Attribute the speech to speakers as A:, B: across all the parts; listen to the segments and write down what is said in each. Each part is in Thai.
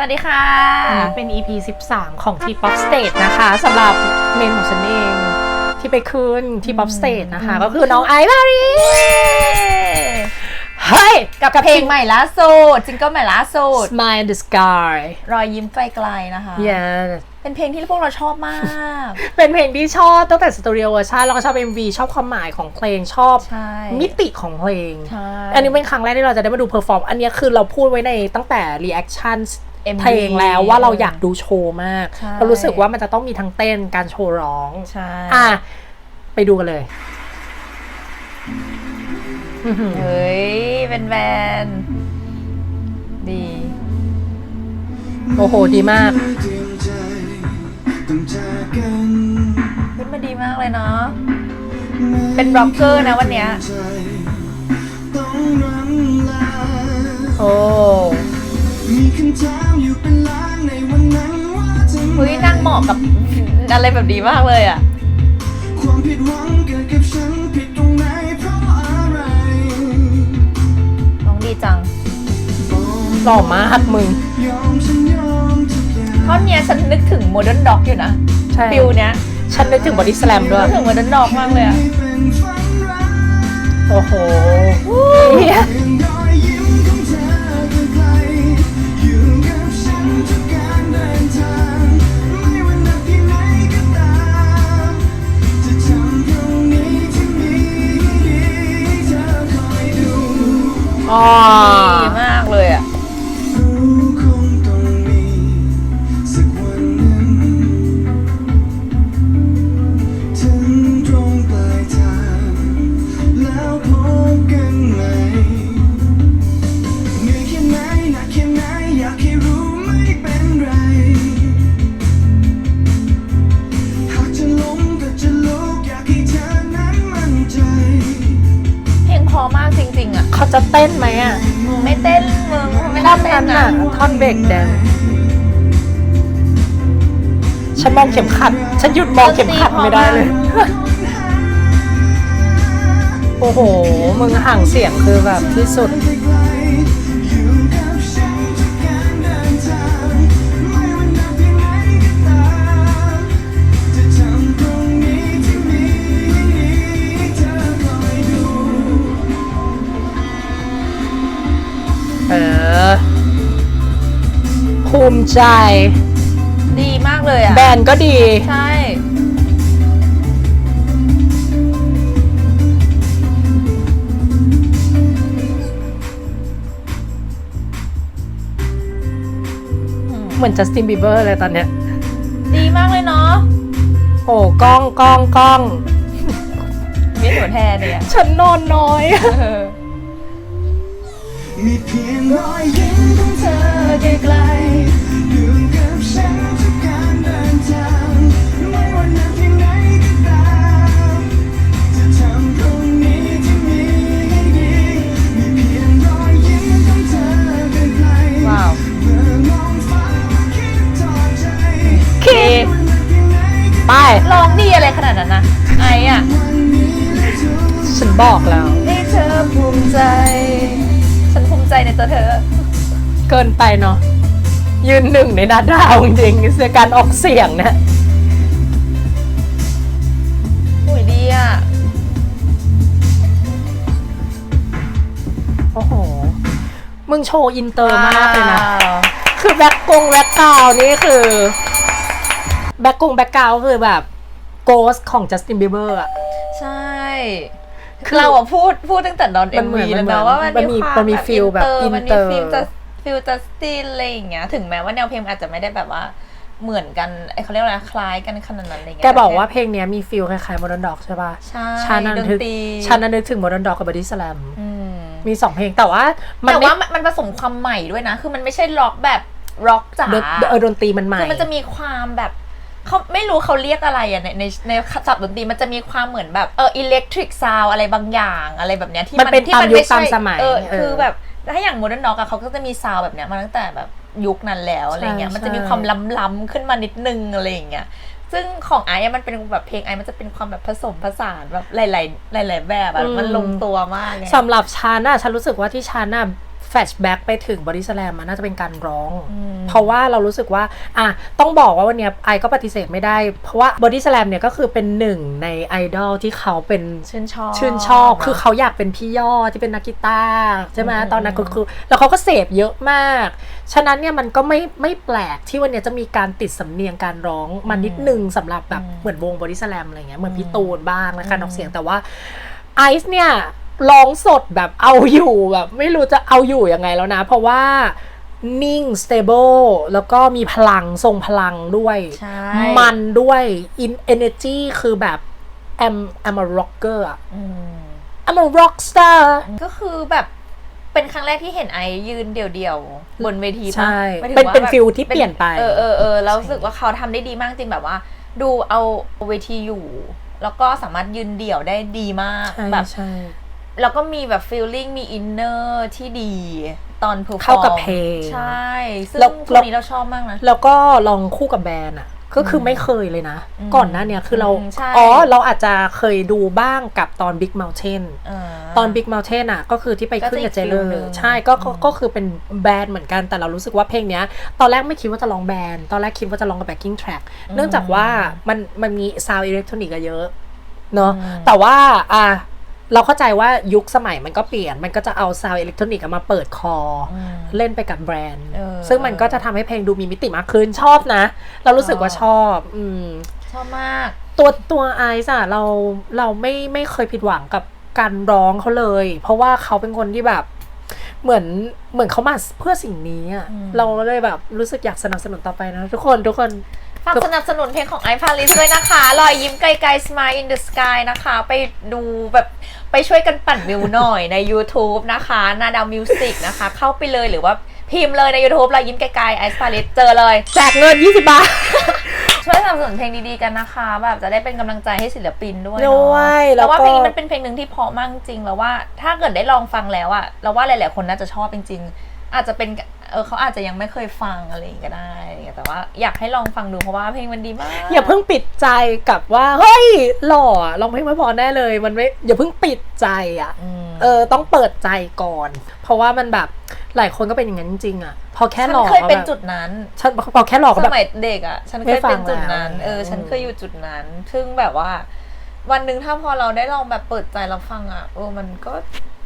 A: วัสดีค่ะ
B: อันนี้เป็น EP 13 ของ T-POP Stage นะคะสำหรับเมนของฉันเอง ที่ไปขึ้น T-POP Stage นะคะ ก็คือน้องไอซ์บารีเฮ้ย
A: กับเพลงใหม่ล่าสุดจิงเกิลใหม่ล่าสุด
B: Smile in the Sky
A: รอยยิ้มไกลๆนะคะ
B: yeah
A: เป็นเพลงที่พวกเราชอบมาก
B: เป็นเพลงที่ชอบตั้งแต่สตูดิโอเวอร์ชันแล้วก็ชอบ MV ชอบความหมายของเพลงชอบ
A: ใช่
B: มิติของเพลง
A: ใช่
B: อันนี้เป็นครั้งแรกที่เราจะได้มาดูเพอร์ฟอร์ม อันนี้คือเราพูดไว้ในตั้งแต่ reaction
A: MV
B: เพลงแล้วว่าเราอยากดูโชว์มาก
A: ใช่
B: เรารู้สึกว่ามันจะต้องมีทั้งเต้นการโชว์ร้อง
A: ใช่
B: อะไปดูกันเลยอื้อหือ
A: เฮ้ยเป็นแบรนด์ดี
B: โอ้โห ดีมาก
A: ขึ้นมาดีมากเลยเนาะเป็นร็อกเกอร์นะวันเนี้ย
B: โอ้
C: มีคำถามอยู่ เป็นล้านในวันนั้นว่าทำไม
A: เฮ้ยนั่งเหมาะกับอะไรแบบดีมากเลยอะ
C: ความผิดหวังเกิดกับฉันผิดตรงไหนเพราะอะไร
A: น้องดีจัง
B: หล่อมากมึง
C: ยอมฉันยอมทุกอย่าง
A: ท่อนเนี้ยฉันนึกถึงโมเดิร์นด็อกอยู่นะ
B: ใช่
A: ฟิลเนี้ย
B: ฉันนึกถึงบอดี้สแลมด้วย
A: นึกถึงโมเดิร์นด็อกมากเลยอะ
C: ให้เป็นฝันร้าย
B: โอ้โห
C: อ๋อดีมากเล
A: ยอะ
C: น่าอนเต้
B: นั้
A: นน
B: อะน่ะท่อนเบรกแดงฉันมองเข็มขัด ฉันหยุดมองเข็มขัดไม่ได้เลย โอ้โห มึงห่างเสียงคือแบบที่สุด
C: มิใจ
A: ดีมากเลยอะ
B: แบรนด์ก็ดี
A: ใช่
B: เหมือนจัสตินบีเบอร์เลยตอนเนี้ย
A: ดีมากเลยเนาะ
B: โอ้กล้องกล้องกล้อง
A: มีหัวแทนเลยอะ
B: ฉันนอนน้อย
A: เออ
C: มีเพียงรอยยิ้มของเธอไกลๆ
B: เกินไปเนาะยืนหนึ่งในนาดาวจริงๆในการออกเสียงเนะ
A: โอ้ยดีอะ
B: โอ้โห มึงโชว์อินเตอร์มากเลยนะ
A: ว้าว
B: คือแบ็กกงแบ็กกราวนี่คือ แบ็กกงแบ็กกราวคือแบบ โกสของจัสตินบีเบอร์อะ
A: ใช่
B: คือ
A: เราอะพูดพูดตั้งแต่ตอน
B: มั
A: เอ็
B: น
A: ม
B: เหมื
A: วี
B: อน
A: แล้ว
B: มัน
A: นะ
B: เหมือน
A: ว่ามัน
B: มันมี
A: ความ
B: มันมี
A: แบบ
B: feel แบบ
A: อิน
B: อิน
A: เต
B: เต
A: อ
B: อ
A: ร์
B: ร์
A: มันมีฟิลจะ ฟิลจัสตินอะไรอย่างเงี้ย ถึงแม้ว่าแนวเพลงมันอาจจะไม่ได้แบบว่าเหมือนกันไอ้เขาเรียกว่าอะไรคล้ายกันขนาดนั้นอะไรเงี้ย
B: แกบอกว่าเพลงเนี้ยมีฟิลคล้ายๆโมเดิร์นด็อกใช่ป่ะ
A: ใช่
B: ฉันนั้น
A: ด
B: นึ
A: น
B: ก
A: ตรี
B: ฉันนั้นนึกถึงโมเดิร์นด็อกกับบอดี้สแลม
A: อืม
B: มีสองเพลงแต่ว่ามัน
A: แต่
B: ไม่
A: ว่ามันมันผสมความใหม่ด้วยนะ คือมันไม่ใช่ร็อกแบบร็อกจ๋า
B: ดนเออดนตรีมันใหม่
A: คือมันจะมีความแบบเขาไม่รู้เขาเรียกอะไรอะในในในศัพท์ดนตรีมันจะมีความเหมือนแบบเอออิเล็กทริกซาวอะไรบางอย่างอะไรแบบเนี้ยที่
B: มันเป็น
A: ที่
B: ตามยุค
A: ไใช่
B: ตามสมัย
A: เออ
B: เออ
A: คือแบบ ถ้าอย่างโมเดิร์นน็อกอะเขาก็จะมีซาวแบบเนี้ยมาตั้งแต่แบบยุคนั้นแล้วอะไรเงี้ย
B: ใช่
A: มันจะมีความล้ำๆขึ้นมานิดนึงอะไรอย่างเงี้ย ซึ่งของไอ้อะมันเป็นแบบเพลงไอ้มันจะเป็นความแบบผสมผสานแบบหลาย ๆ หลาย ๆ แบบอะมันลงตัวมากไง
B: สำหรับฉันน่ะฉันรู้สึกว่าที่ฉันน่ะ แฟชแบ็กไปถึงบอดี้สแลมมันน่าจะเป็นการร้อง เพราะว่าเรารู้สึกว่าอะต้องบอกว่าวันเนี้ยไอก็ปฏิเสธไม่ได้ เพราะว่าบอดี้สแลมเนี่ยก็คือเป็นหนึ่งในไอดอลที่เขาเป็น
A: ชื่นชอบ
B: ชื่นชอบคือเขาอยากเป็นพี่ยอดที่เป็นนักกีตาร์ใช่ไหมตอนนั้นก็คือ แล้วเขาก็เสพเยอะมาก ฉะนั้นเนี่ยมันก็ไม่ไม่แปลกที่วันเนี้ยจะมีการติดสำเนียงการร้องมานิดนึงสำหรับแบบเหมือนวงบอดี้สแลมอะไรเงี้ยเหมือนพี่ตูนบ้างและการออกเสียงแต่ว่าไอซ์เนี่ย ร้องสดแบบเอาอยู่แบบไม่รู้จะเอาอยู่ยังไงแล้วนะ เพราะว่านิ่ง stable แล้วก็มีพลังทรงพลังด้วย
A: ใช่
B: มันด้วย in energy คือแบบ I'm I'm a rocker อะ
A: อืม
B: I'm a rock star
A: ก็คือแบบเป็นครั้งแรกที่เห็นไอยืนเดี่ยวๆ บนเวทีปะ
B: ใช่
A: หมายถึง
B: เป็น
A: ว่า
B: เป็น
A: แบบ
B: ฟิลที่เปลี่ยนไป
A: เออเออเออแล้วรู้สึกว่าเขาทำได้ดีมากจริงแบบว่า ดูเอาเวทีอยู่ แล้วก็สามารถยืนเดี่ยวได้ดีมาก
B: ใช่
A: แบบ
B: ใช่
A: แล้วก็มีแบบฟีลลิ่งมีอินเนอร์ที่ดีตอนเพอร์ฟอร์ม
B: เข้ากับเพลง
A: ใช่ ซึ่ง
B: แล้ว
A: ช่วงนี้เราชอบมากนะ
B: แล้วก็ลองคู่กับแบรนด์อะก็คือไม่เคยเลยนะ
A: อืม
B: ก่อนหน้าเนี้ยคือเรา
A: อืมใช่
B: อ๋อ เราอาจจะเคยดูบ้างกับตอน Big Mountain
A: เออ
B: ตอน Big Mountain อะก็คือที่ไปขึ้นกับ
A: ก็
B: เจ
A: จะอีก
B: เลอ
A: ฟิลหนึ่
B: ร์
A: ง
B: ใช่ก็ก็ก็คือเป็นแบรนด์เหมือนกันแต่เรารู้สึกว่าเพลงเนี้ย ตอนแรกไม่คิดว่าจะร้องแบรนด์ตอนแรกคิดว่าจะร้องกับ backing track เนื่องจากว่ามันมันมีซาวอิเล็กทรอนิกส์เยอะเนาะแต่ว่าอะ เราเข้าใจว่ายุคสมัยมันก็เปลี่ยน มันก็จะเอาซาวอิเล็กทรอนิกส์มาเปิดคออ
A: ม
B: เล่นไปกับแบรนด์
A: เออ
B: ซึ่งมันก็จะทำให้เพลงดูมีมิติมากขึ้นชอบนะ เรารู้สึกว่าชอบ อืม
A: ชอบมาก
B: ตัวตัวไอซ์อะเราเราไม่ไม่เคยผิดหวังกับการร้องเขาเลย เพราะว่าเขาเป็นคนที่แบบเหมือนเหมือนเขามาเพื่อสิ่งนี้อะ
A: อืม
B: เราเลยแบบรู้สึกอยากสนับสนุนต่อไปนะ ทุกคนทุกคน
A: ฝากสนับสนุนเพลงของไอพาริสด้วยนะคะ รอยยิ้มไกลๆ Smile in the Sky นะคะ ไปดูแบบ ไปช่วยกันปั่นวิวหน่อยใน YouTube นะคะนาดาวมิวสิกนะคะ เข้าไปเลยหรือว่าพิมพ์เลยใน YouTube รอยยิ้มไกลๆไอพาริสเจอเลย
B: แจกเงิน 20 บาท
A: ช่วยสนับสนุนเพลงดีๆกันนะคะ แบบจะได้เป็นกำลังใจให้ศิลปินด้วยเน
B: ด้วย
A: อะ
B: แล้ว
A: แล้วว่า
B: ก็
A: เพลงนี้มันเป็นเพลงหนึ่งที่เพราะมากจริงแล้วว่าถ้าเกิดได้ลองฟังแล้วอะเราว่าหลายๆคนน่าจะชอบจริงๆอาจจะเป็น เออเขาอาจจะยังไม่เคยฟังอะไรอย่างเงี้ยก็ได้อะไรอย่างเงี้ยแต่ว่าอยากให้ลองฟังดูเพราะว่าเพลงมันดีมาก
B: อย่าเพิ่งปิดใจกับว่าเฮ้ยหล่ออะร้องเพลงไม่พอแน่เลย มันไม่อย่าเพิ่งปิดใจอะ
A: อืม
B: เออต้องเปิดใจก่อน เพราะว่ามันแบบหลายคนก็เป็นอย่างนั้นจริงๆอะพอแค่
A: ฉัน
B: หล่อ
A: เคยเป็น
B: ก็แบบ
A: จุดนั้น
B: ฉันพอแค่หล่อก็
A: ส
B: แบบ
A: มัยเด็กอะ ฉันเค
B: ไม่
A: ย
B: ฟัง
A: เป็นจุดนั้น
B: แล้ว
A: เออ
B: อืม
A: ฉันเคยอยู่จุดนั้น ซึ่งแบบว่า วันหนึ่งถ้าพอเราได้ลองแบบเปิดใจเราฟังอะ เออ มันก็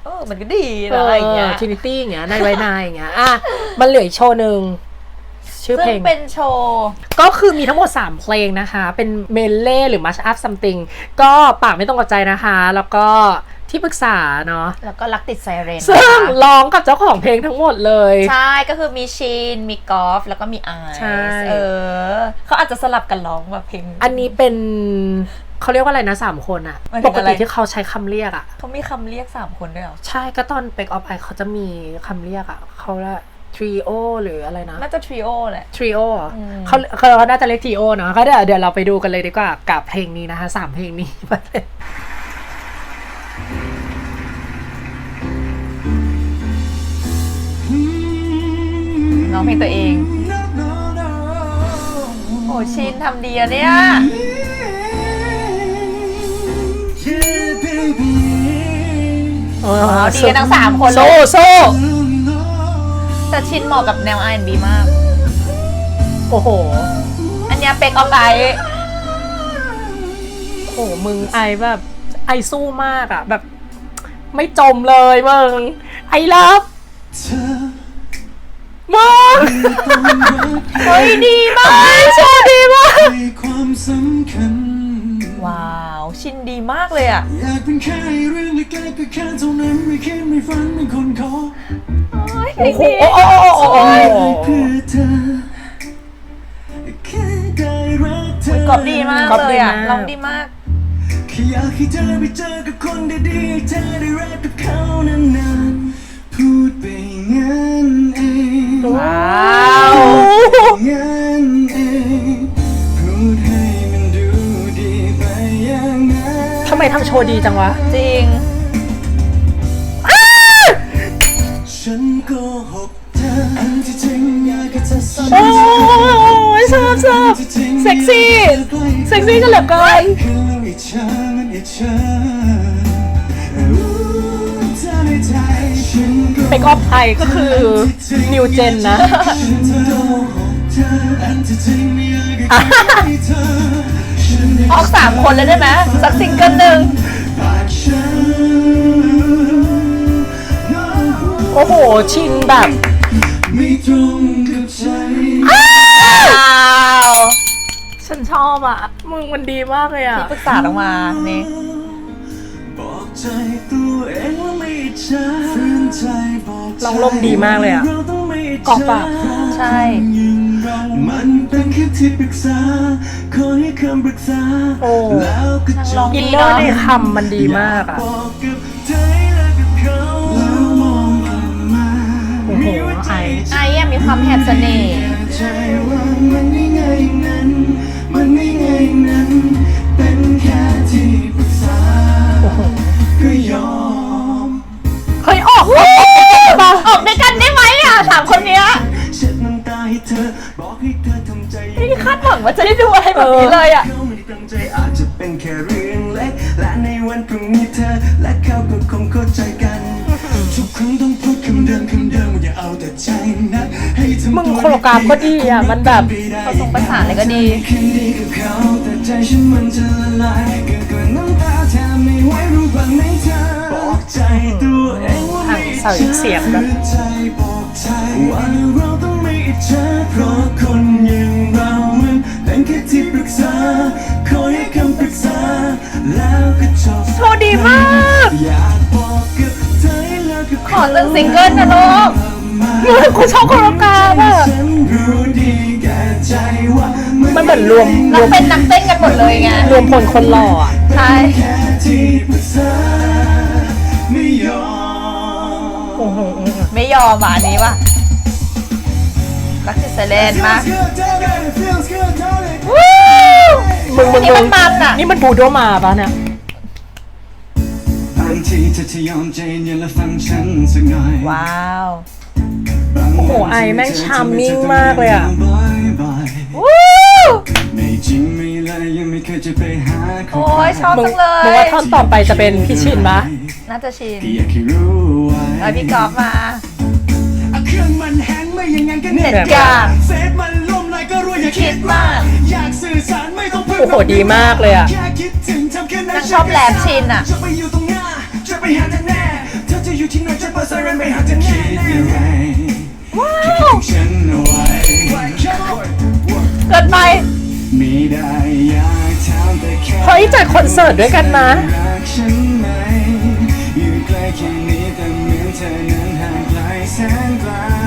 A: เออมันก็ดีนะอะไรอย่างเงี้ย
B: ทินิตี้อย่างเงี้ยในไว้นายอย่างเงี้ยอะมันเหลืออีกโชว์หนึ่งชื่อ
A: ซึ่
B: เพ
A: ง
B: ลง
A: เป็นโชว์
B: ก็คือมีทั้งหมด 3 เพลงนะคะ เป็นเมลเล่หรือมัชอัพซัมติงก็ปากไม่ต้องกับใจนะคะ แล้วก็ที่ปรึกษาเนาะ
A: แล้วก็รักติดไซเรน
B: ซึ่ง
A: นะคะ
B: ร้องกับเจ้าของเพลงทั้งหมดเลย
A: ใช่ก็คือมีชีน มีกอล์ฟแล้วก็มีไอซ์
B: ใช่
A: เออเขาอาจจะสลับกันร้องแบบเพลง
B: อันนี้เป็น เขาเรียกว่าอะไรนะสามคนอะ
A: หมายถึ
B: ป
A: ง
B: ก
A: อะไร
B: ติที่เขาใช้คำเรียกอะ
A: เขามีคำเรียกสามคนด้วยเหรอ
B: ใช่ก็ตอนเ a กออฟไอเขาจะมีคำเรียกอะเขาละทรีโอหรืออะไรนะ
A: น่าจะทริโอแหละ
B: ทรีโอ
A: อืม
B: เขาเขาเขาน่าจะเรียกทรีโอเนาะก็เดี๋ยวเดี๋ยวเราไปดูกันเลยดีกว่ากับเพลงนี้นะคะสามเพลงนี้
A: ร้องเพลงตัวเอง
C: No, no, no.
A: โอ้ชินทำดีอะเนี่ย
C: Yeah,
B: อ๋อ
A: ดีกันทั้งสามคนเลย
B: โซ่โซ่
C: No,
A: แต่ชินเหมาะกับแนว R&B มาก
B: โอ้โห
A: อันเนี้ยเป็กออฟไลท์
B: โอ้โหมึงไอแบบ ไอสู้มากอะแบบ ไม่จมเลยมึงไอเลิฟ
C: เธอ
B: มึง
A: เฮ้ยดีมาก
B: โชว์ดีมาก
C: ให้ความสำคัญ
A: ว้าว ชินดีมากเลยอะ
C: อยากเป็นแค่เรื่องเล็กๆก็แค่เท่านั้นไม่คิดไม่ฝันเป็นคนขอ
A: โอ้ย
B: โอ้โหโอ้โหโอ้โหโอ้โห
C: เพื่อเธอแค่ได้รักเธอก
A: รอบดีมากเลยอะร้องดีมาก
C: แค่อยากให้เธอไปเจอกับคนดีๆให้เธอได้รักกับเขานานๆพูดไปงั้นเอง
A: ว้าว
C: งั้น ม
B: ทำโชว์ดีจังวะ
A: จริง
C: ฉันโกหกเธออันที่จริงอยากให้เธอสัม
B: โอ้
C: ผัส
B: ยชอบชอบเซ็กซี่ เซ็กซี่กันเหลือเกิน
C: คือเราอิจฉามันอิจฉาอู้เธอในใจฉันก็
B: Bake Off Thai ก็คือ New Gen นะ
A: ออก สามคนเลยได้ไหมสักซิงเกิลหนึ่ง
B: โอ้โห ชินแบบ
C: ไม่ตรงกับใจ
A: อ้าว
B: ฉันชอบอะ มึงมันดีมากเลยอะ
A: ที่ปรึกษาออกมานี่
C: บอกใจตัวเองว่าไม่ใช่ฝืนใจบอกใจ
B: ลองลมดีมากเลยอะ
C: เราต้องไม่
B: กอบอะ
A: ใช่
C: อย่างเรา มันเป็นแค่ที่ปรึกษาขอให้คำปรึกษา
B: โอ้
C: แล้วก็จ
A: ลอง
C: บ
B: อินเนอร์ในคำมันดีมากอะ
C: บอกกับใจและกับเขาแล้วมองผ่านมา
B: โอ้โห
C: มีว่าใจ
B: ไอ
A: ไอ้อะมีความแหบเสน่ห์
C: ใจว่ามันไม่ง่ายอย่างนั้น มันไม่ง่ายอย่างนั้น เป็นแค่ที่ปรึกษาก็ยอม
B: เฮ้ยออก
A: ออกด้วยกันได้ไหมอะสามคนเนี้ย ไม่ได้คาดหวังว่าจะได้ดูอะไรแบบนี้เลยอะ
C: เขาไม่ได้ตั้งใจอาจจะเป็นแค่เรื่องเล็กและในวันพรุ่งนี้เธอ และเขาก็คงเข้าใจกันทุกครั้งต้องพูดคำเดิมคำเดิมว่าอย่าเอาแต่ใจนะให้ทำ
B: มึง
C: ตัว
B: โคโรกราฟก็ดีอะ มันแบบ
A: ผสมผสานเลยก็ดี
C: คืนดีกับเขาแต่ใจฉันมันจะละลายเกิดกลืนน้ำตาแทบไม่ไหวรู้บ้างไหมเธอบอกใจตัวเองว่าไม่
B: ใส่เสียงแบบ
C: ฝืนใจบอกใจว่าเราต้องไม่อิจฉาเพราะ คนอย่างเรามันเป็นแค่ที่ปรึกษาคอยให้คำปรึกษา แล้วก็จบ
B: โชว์ดีมาก
C: อยากบอกกับเธอให้เลิกกับ
A: ขอหนึ่งซิงเกิลนะลูก
B: มึงกูชอบโคโรกราฟอะ
C: ฉันรู้ดีแก่ใจว่า
B: มันเหมือนรวม
A: เราเป็นนักเต้นกันหมดเลยไง
B: รวมพลคนหล่ออะ
A: ใช่
C: แค่ที่ปรึกษาไม่ยอม
B: โอ้โห
A: ไม่ยอมอะอันนี้ว่ะ รักที่เซเลนมาก
C: Feels good, darling. It feels good, darling.
B: มึงมึง
A: นี่
B: มึ
A: มั
B: ง
A: นมันอะ
B: นี่มันบูโดมาปะเนี่ย
C: บางทีเธอจะยอมใจเย็นและฟังฉันสักหน่อย
A: ว้าว
C: บางวัน
B: โอ้โหไอแม่ง charming มากเลยอะ
C: บ่อย
A: วู้
C: ๆไม่จริงไม่เลยยังไม่เคยจะไปหาเขา
A: โอ้ยชอบ
B: มึง
A: จังเล
B: มึง
A: ย
B: ว่าท่อนต่อไปจะเป็นพี่ชินปะ
A: น่าจะชิน
C: ก็อยากให้รู้ไว้
A: เอาพี่กอล์ฟมา
C: เอา เน็
A: ต
C: เน็ต
A: กลาง
C: เซฟมันล่มเลยก็รู้อย่า
A: คิ
C: คิ
A: ด
C: ด
A: มามา
C: กกอยากสื่อสารไม่ต้องพึ่ง
B: โอ้โหดีมากเลยอะ
C: แค่คิดถึงทำแค่นั้น
A: นางชอบแรปชินอะ
C: จะไปอยู่ตรงหน้าจะไปหาเธอแน่เธอจะอยู่ที่ไหนจะเปิดไซเรนไปหาเธอแน่คิดยังไง
A: ว้า
C: คิด
A: ว
C: ถึงฉันเอาไว้
A: เกินไป
C: ไม่ได้อยากถามแต่แค่
B: เฮ้ยจัดคอนเสิร์ตด้วยกันนะ
C: รักฉันไหมอยู่ใกล้แค่นี้แต่เหมือนเธอนั้นห่างไกลแสนไกล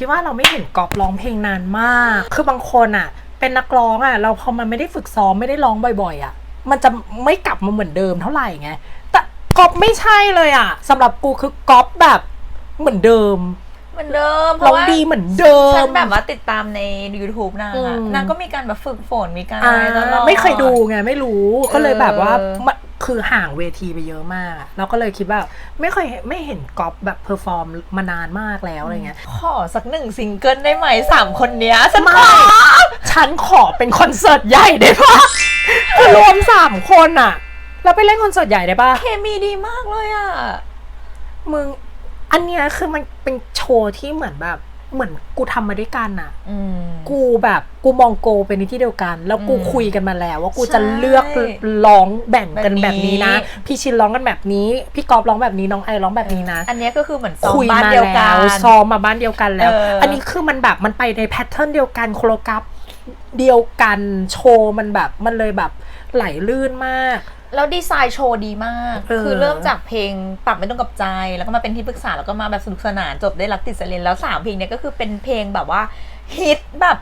B: ที่ว่าเราไม่เห็นกอบร้องเพลงนานมาก คือบางคนอะ เป็นนักร้องอะ เราพอมันไม่ได้ฝึกซ้อมไม่ได้ร้องบ่อย ๆ อะ มันจะไม่กลับมาเหมือนเดิมเท่าไหร่ไง แต่กอบไม่ใช่เลยอะสำหรับกูคือกอบแบบเหมือนเดิม
A: เหมือนเดิมเพ
B: ร้อ
A: ราะ
B: ง
A: ว่า
B: ดีเหมือนเดิม
A: ฉันแบบว่าติดตามใน YouTube นาง
B: อื
A: อะ
B: ม
A: นางก็มีการแบบฝึกฝนมีการ
B: อ่า
A: อะไรตลอด
B: ไม่เคยดูไงไม่รู้ก็เลยแบบว่า
A: เออ
B: มัน คือห่างเวทีไปเยอะมากอะเราก็เลยคิดว่าไม่เคยไม่เห็นก๊อฟแบบเพอร์ฟอร์มมานานมากแล้วอะไรเงี้ย
A: ขอสักหนึ่งซิงเกิลได้ไหมสามคนเนี้ยฉัน
B: ไม่
A: ขอ
B: ฉันขอเป็นคอนเสิร์ตใหญ่ได้ปะคือรวมสามคนอะเราไปเล่นคอนเสิร์ตใหญ่ได้ปะ
A: เคมีดีมากเลยอะ
B: มึงอันเนี้ยคือมันเป็นโชว์ที่เหมือนแบบ เหมือนกูทำมาด้วยกันอะ
A: อืม
B: กูแบบกูมองโกเป็นในที่เดียวกัน แล้วกู
A: อืม
B: คุยกันมาแล้ว ว่ากู
A: ใช่
B: จะเลือกร้องแบ่งกัน
A: แบ
B: แบบบ
A: นี้
B: นี้นะ พี่ชินร้องกันแบบนี้ พี่กอบร้องแบบนี้น้องไอร้องแบบนี้นะ
A: อันเนี้ยก็คือเหมือนซ้อม
B: คุย
A: บ้าน
B: มา
A: เดียวกั
B: แล้ว
A: น
B: ซ้อมมาบ้านเดียวกันแล้ว
A: เอออั
B: อันนี้คือมันแบบมันไปในแพทเทิร์นเดียวกันโคโรกราฟเดียวกันโชว์มันแบบมันเลยแบบไหลลื่นมาก
A: แล้วดีไซน์โชว์ดีมาก
B: เออ
A: คือเริ่มจากเพลงปรับไม่ต้องกับใจ แล้วก็มาเป็นที่ปรึกษา แล้วก็มาแบบสนุกสนานจบได้รักติดสเลนแล้วสามเพลงเนี้ยก็คือเป็นเพลงแบบว่าฮิตแบบ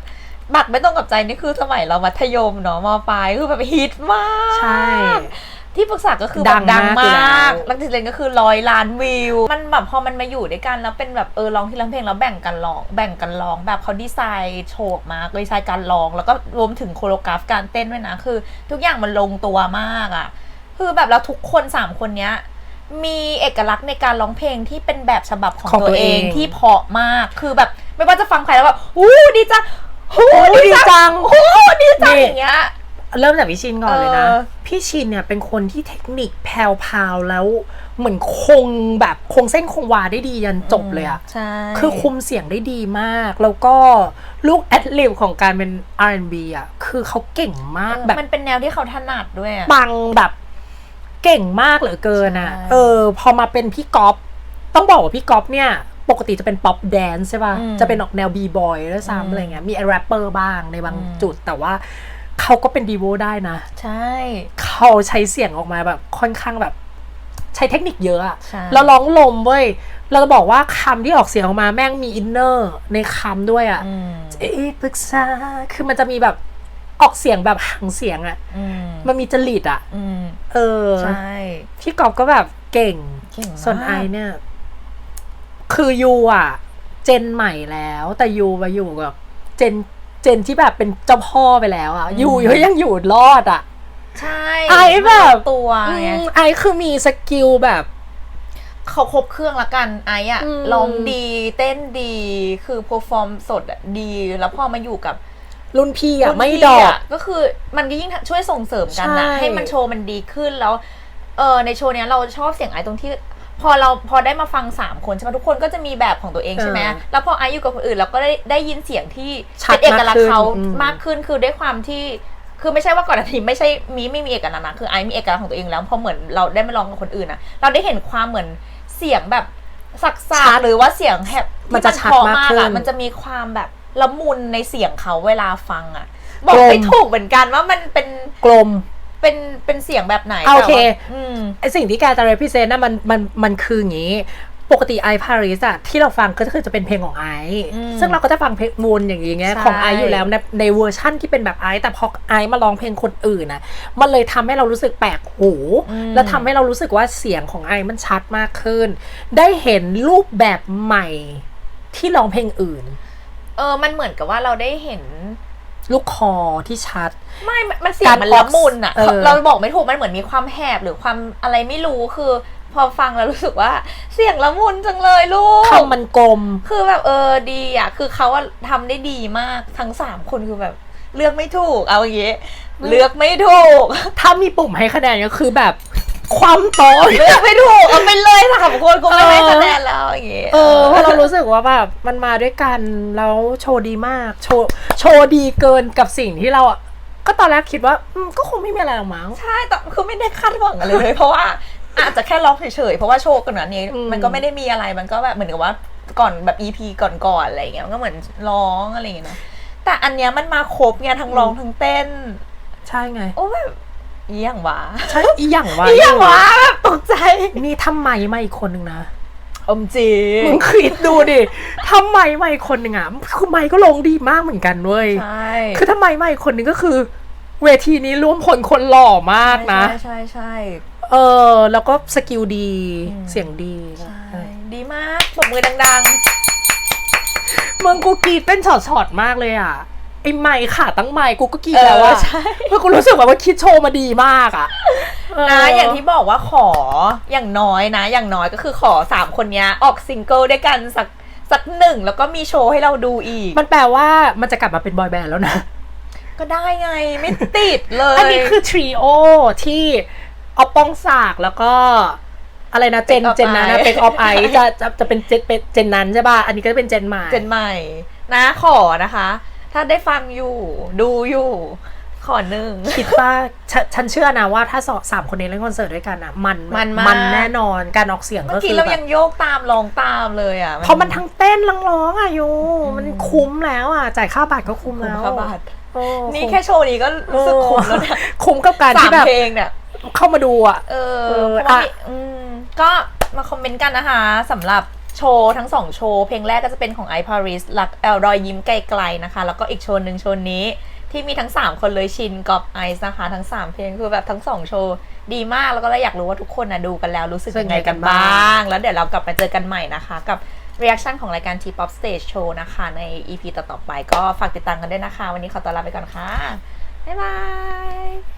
A: บัตรไม่ต้องกับใจนี่คือสมัยเรามัธยมเนาะมปลายคือแบบฮิตมาก
B: ใช่
A: ที่ปรึกษาก็คือแบบ
B: ดั
A: ดั
B: ง
A: ง
B: มากอยู่
A: มาก
B: แล้ว
A: รักติดสเลนก็คือร้อยล้านวิว มันแบบพอมันมาอยู่ด้วยกันแล้วเป็นแบบเออร้องที่ร้องเพลงแล้วแบ่งกันร้อง แบ่งกันร้องแบบเขาดีไซน์โชว์ออกมาดีไซน์การร้อง แล้วก็รวมถึงโคโรกราฟการเต้นด้วยนะคือ ทุกอย่างมันลงตัวมากอะ่ะ คือแบบเราทุกคนสามคนเนี้ยมีเอกลักษณ์ในการร้องเพลงที่เป็นแบบฉบับของ
B: ของตั
A: ตัว
B: ว
A: เอ
B: เองง
A: ที่เพราะมาก คือแบบไม่ว่าจะฟังใครแล้วแบบอู้ดีจังหู
B: โอ้ย
A: ดี
B: ดี
A: จัง
B: จัง
A: หูดีจัง
B: นี่
A: อย่างเงี้ย
B: เริ่มจากพี่ชินก่อนเลยนะ
A: เออ
B: พี่ชินเนี่ยเป็นคนที่เทคนิคแพรวๆแล้วเหมือนคงแบบคงเส้นคงวาได้ดียันจบเลยอะ
A: ใช่
B: คือคุมเสียงได้ดีมาก แล้วก็ลูกแอดลิบของการเป็น R&B อะ คือเขาเก่งมาก
A: เออ
B: แบบ
A: มันเป็นแนวที่เขาถนัดด้วยอะ
B: ปังแบบเก่งมากเหลือเกินอะ
A: ใช่
B: เออ พอมาเป็นพี่ก๊อฟต้องบอกว่าพี่ก๊อฟเนี่ย ปกติจะเป็นป๊อปแดนซ์ใช่ป่ะ
A: อืม
B: จะเป็นออกแนวบีบอยด้วย
A: อืม
B: ซ้ำอะไรเงี้ยมีไอแรปเปอร์บ้างในบาง
A: อืม
B: จุดแต่ว่า เขาก็เป็นดีโวได้นะ
A: ใช่
B: เขาใช้เสียงออกมาแบบค่อนข้างแบบ ใช้เทคนิคเยอะอะ
A: ใช่
B: แล้วร้องลมเว้ย เราจะบอกว่าคำที่ออกเสียงออกมาแม่งมีอินเนอร์ในคำด้วยอะ
A: อืม
B: เอ๊ะปรึกษาคือมันจะมีแบบออกเสียงแบบหางเสียงอะ
A: อืม
B: มันมีจริตอะ
A: อืม
B: เออ
A: ใช่
B: พี่กอบก็แบบเก่ง
A: เก่งมาก
B: ส่วนไอเนี่ย คือยูอะเจนใหม่แล้ว แต่ยูมาอยู่แบบเจน เจนที่แบบเป็นเจ้าพ่อไปแล้วอะยูยูยังอยู่รอดอะ
A: ใช่
B: ไอ้แบบ
A: ตัว
B: อื
A: ไง
B: มไอคือมีสกิลแบบ
A: เขาครบเครื่องละกันไอ้อะ
B: อืม
A: ร้องดีเต้นดีคือเพอร์ฟอร์มสดอะดีแล้วพอมาอยู่กับ
B: รุ่นพี่อะ
A: รุ่น
B: ไม่
A: พี่
B: ดอก
A: ก็คือมันก็ยิ่งช่วยส่งเสริมกันนะ
B: ใช่
A: ให้มันโชว์มันดีขึ้นแล้วเออในโชว์เนี้ยเราชอบเสียงไอตรงที่ พอเราพอได้มาฟังสามคนใช่ไหมทุกคนก็จะมีแบบของตัวเองใช่ไหมแล้วพอไออยู่กับคนอื่นเราก็ได้ได้ยินเสียงที่
B: ชัด
A: เป็นเอกลักษณ์เขา
B: มากขึ้นอืม
A: มากขึ้นคือด้วยความที่คือไม่ใช่ว่าก่อนหน้านี้ไม่ใช่มีไม่มีเอกลักษณ์นะคือไอมีเอกลักษณ์ของตัวเองแล้วพอเหมือนเราได้มาลองกับคนอื่นอะเราได้เห็นความเหมือนเสียงแบบสัก
B: ชัด
A: ๆหรือว่าเสียงแหบที่
B: มันจะชัด
A: เพรา
B: มาก
A: มาก
B: ขึ้
A: อะ
B: น
A: มันจะมีความแบบละมุนในเสียงเขาเวลาฟังอะบอกไม่ถูกเหมือนกันว่ามันเป็น
B: กลม
A: เป็นเป็นเสียงแบบไหน
B: โอเค
A: แต่ว่าอืม
B: ไอสิ่งที่แกจะ represent นะมันมันมันคืออย่างนี้ ปกติไอพาริสอะที่เราฟังก็คือจะเป็นเพลงของไอ
A: อืม
B: ซึ่งเราก็จะฟังเพลงวนอย่างนี้เงี้ย
A: ใช่
B: ของไออยู่แล้วในในเวอร์ชั่นที่เป็นแบบไอแต่พอไอมาร้องเพลงคนอื่นอะมันเลยทำให้เรารู้สึกแปลกหู แล้วทำให้เรารู้สึกว่าเสียงของไอมันชัดมากขึ้น ได้เห็นรูปแบบใหม่ที่ร้องเพลงอื่น
A: เออมันเหมือนกับว่าเราได้เห็น
B: ลูกคอที่ชัด
A: ไม่มันมันเสียงมัน
B: การอ
A: ละ
B: อก
A: มุนอะ
B: เออ
A: เราบอกไม่ถูกมันเหมือนมีความแหบหรือความอะไรไม่รู้คือ พอฟังแล้วรู้สึกว่าเสียงละมุนจังเลยลูก
B: คำมันกลม
A: คือแบบเออดีอะ คือเขาอะทำได้ดีมากทั้งสามคนคือแบบเลือกไม่ถูก เอาอย่างงี้ เลือกไม่ถูก
B: ถ้ามีปุ่มให้คะแนนก็คือแบบ ความโต๊ะ
A: เลือกไม่ถูกเอาไปเลยสามคนกูไม่ให้คะแนนแล้วอย่างงี้
B: เออเพราะเรารู้สึกว่าแบบมันมาด้วยกันแล้วโชว์ดีมากโชว์โชว์ดีเกินกับสิ่งที่เราอะก็ตอนแรกคิดว่าอืมก็คงไม่มีอะไรหรอกมั้ง
A: ใช่แต่คือไม่ได้คาดหวังอะไรเลยเพราะว่าอาจจะแค่ร้องเฉยๆเพราะว่าโชว์กันนั้นนี้
B: อืม
A: มันก็ไม่ได้มีอะไรมันก็แบบเหมือนกับว่าก่อนแบบ EP ก่อนๆอะไรอย่างเงี้ยมันก็เหมือนร้องอะไรอย่างเงี้ยเนอะแต่อันเนี้ยมันมาครบไงทั้งร้องทั้งเต้น
B: ใช่ไง
A: โอ้แบบ เยี่ยงวะ
B: ใช่อีหยังวะ
A: เยี่ยงวะแบบตกใจ
B: นี่ทำไมมาอีกคนหนึ่งนะ
A: อมจี
B: มึงคิดดูดิทำไมมาอีกคนหนึ่งอะคือไมค์ก็ลงดีมากเหมือนกันเว้ย
A: ใช่
B: คือทำไมมาอีกคนหนึ่งก็คือ เวทีนี้ร่วมพลคนหล่อมากนะ
A: ใช่ใช่ใช่
B: เออ แล้วก็สกิลดี
A: อืม
B: เสียงดี
A: ใช่ดีมากปรบมือดัง
B: มึงกูกรีดเป็นช็อตๆมากเลยอะ ไอ้ไมค์ขาตั้งไมค์กูก็กรี
A: ๆ
B: ดแล้วอะ
A: ใช่
B: เพื่อกูรู้สึกแบบว่าคิดโชว์มาดีมากอะเนะ
A: อย่างที่บอกว่าขออย่างน้อยนะ อย่างน้อยก็คือขอสามคนเนี้ยออกซิงเกิลด้วยกันสักสักหนึ่งแล้วก็มีโชว์ให้เราดูอีก
B: มันแปลว่ามันจะกลับมาเป็นบอยแบนด์แล้วนะ
A: ก็ได้ไงไม่ติดเลย
B: อันนี้คือทริโอที่เอาปองสากแล้วก็อะไรนะเจน
A: Peck of
B: เจนนั้นนะ
A: Ice
B: เป็กออฟไอจะจะจะเป็นเจนเป็นเจนนั้นใช่ป่ะอันนี้ก็จะเป็นเจนใหม่
A: เจนใหม่ นะขอนะคะ ถ้าได้ฟังอยู่ ดูอยู่ ขอหนึ่ง
B: คิดว่าฉนฉันเชื่อนะว่าถ้าสองสามคนนี้เล่นคอนเสิร์ตด้วยกันอะ มัน
A: มันมาก
B: มันแน่นอนการออกเสียง
A: เมื่
B: ก็
A: อกี้
B: คือ
A: เรา
B: แบ
A: ยั
B: บ
A: งโยกตามร้องตามเลยอะ
B: เพราะมันทั้งเต้นทั้งร้องอะโยมันคุ้มแล้วอะจ่ายค่าบัตรก็คุ้ม
A: คุ้ม
B: แล้ว
A: ค่าบัตร
B: โอ้
A: นี่แค่โชว์นี้ก็รู้สึกคุ้มแล้วเนี่ย
B: คุ้มกับการ
A: สา
B: ที่
A: ม
B: แบบ
A: เพลงเนี่ย
B: เข้ามาดูอะ
A: เออ
B: เออ
A: เพราะว่า
B: อะ
A: มีอืมก็มาคอมเมนต์กันนะคะสำหรับ โชว์ทั้งสองโชว์ เพลงแรกก็จะเป็นของไอพาริสหลักเอลรอยยิ้มไกลๆนะคะ แล้วก็อีกโชว์หนึ่งโชว์นี้ที่มีทั้ง 3 คนเลยชินกับไอซ์นะคะ ทั้ง 3 เพลงคือแบบทั้ง 2 โชว์ ดีมากแล้วก็เลยอยากรู้ว่าทุกคนนะดูกันแล้วรู้สึกยังไงกันบ้าง แล้วเดี๋ยวเรากลับมาเจอกันใหม่นะคะ กับ reaction ของรายการ T-pop Stage Show นะคะ ใน EP ต่อๆไปก็ฝากติดตามกันด้วยนะคะ วันนี้ขอตัวลาไปก่อนค่ะบ๊ายบาย